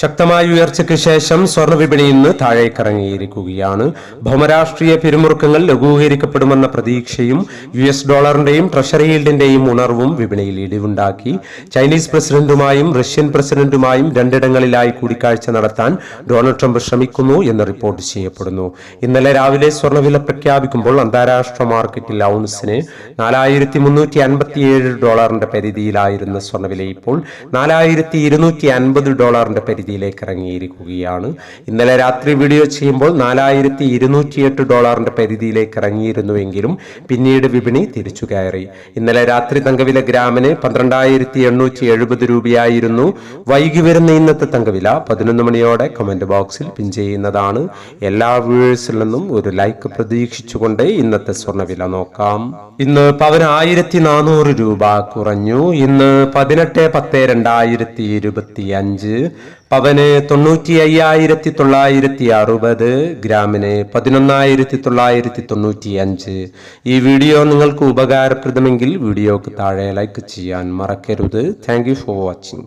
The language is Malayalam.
ശക്തമായ ഉയർച്ചയ്ക്ക് ശേഷം സ്വർണ വിപണി ഇന്ന് താഴേക്കിറങ്ങിയിരിക്കുകയാണ്. ഭൗമരാഷ്ട്രീയ പിരിമുറുക്കങ്ങൾ ലഘൂകരിക്കപ്പെടുമെന്ന പ്രതീക്ഷയും യു എസ് ഡോളറിന്റെയും ട്രഷറി ഈൽഡിന്റെയും ഉണർവും വിപണിയിൽ ഇടിവുണ്ടാക്കി. ചൈനീസ് പ്രസിഡന്റുമായും റഷ്യൻ പ്രസിഡന്റുമായും രണ്ടിടങ്ങളിലായി കൂടിക്കാഴ്ച നടത്താൻ ഡൊണാൾഡ് ട്രംപ് ശ്രമിക്കുന്നു എന്ന് റിപ്പോർട്ട് ചെയ്യപ്പെടുന്നു. ഇന്നലെ രാവിലെ സ്വർണവില പ്രഖ്യാപിക്കുമ്പോൾ അന്താരാഷ്ട്ര മാർക്കറ്റിൽ ഔൺസിന് നാലായിരത്തി മുന്നൂറ്റി അൻപത്തിയേഴ് ഡോളറിന്റെ പരിധിയിലായിരുന്ന സ്വർണവില ഇപ്പോൾ നാലായിരത്തി ഇരുന്നൂറ്റി അൻപത് ഡോളറിന്റെ പരിധിയിലേക്ക് ഇറങ്ങിയിരിക്കുകയാണ് ഇന്നലെ രാത്രി വീഡിയോ ചെയ്യുമ്പോൾ നാലായിരത്തി ഇരുന്നൂറ്റിയെട്ട് ഡോളറിന്റെ പരിധിയിലേക്ക് ഇറങ്ങിയിരുന്നുവെങ്കിലും പിന്നീട് വിപണി തിരിച്ചു കയറി. ഇന്നലെ രാത്രി തങ്കവില ഗ്രാമിന് പന്ത്രണ്ടായിരത്തി എണ്ണൂറ്റി എഴുപത് രൂപയായിരുന്നു. വൈകി വരുന്ന ഇന്നത്തെ തങ്കവില പതിനൊന്ന് മണിയോടെ കമന്റ് ബോക്സിൽ പിൻ ചെയ്യുന്നതാണ്. എല്ലാ വ്യൂവേഴ്സിൽ നിന്നും ഒരു ലൈക്ക് പ്രതീക്ഷിച്ചുകൊണ്ട് ഇന്നത്തെ സ്വർണവില നോക്കാം. ഇന്ന് പതിനായിരത്തി നാനൂറ് രൂപ കുറഞ്ഞു. ഇന്ന് പതിനെട്ട് പത്ത് രണ്ടായിരത്തി ഇരുപത്തി അഞ്ച് പവന് തൊണ്ണൂറ്റി അയ്യായിരത്തി തൊള്ളായിരത്തി അറുപത് ഗ്രാമിന് പതിനൊന്നായിരത്തി തൊള്ളായിരത്തി തൊണ്ണൂറ്റി അഞ്ച് ഈ വീഡിയോ നിങ്ങൾക്ക് ഉപകാരപ്രദമെങ്കിൽ വീഡിയോക്ക് താഴെ ലൈക്ക് ചെയ്യാൻ മറക്കരുത്. Thank for watching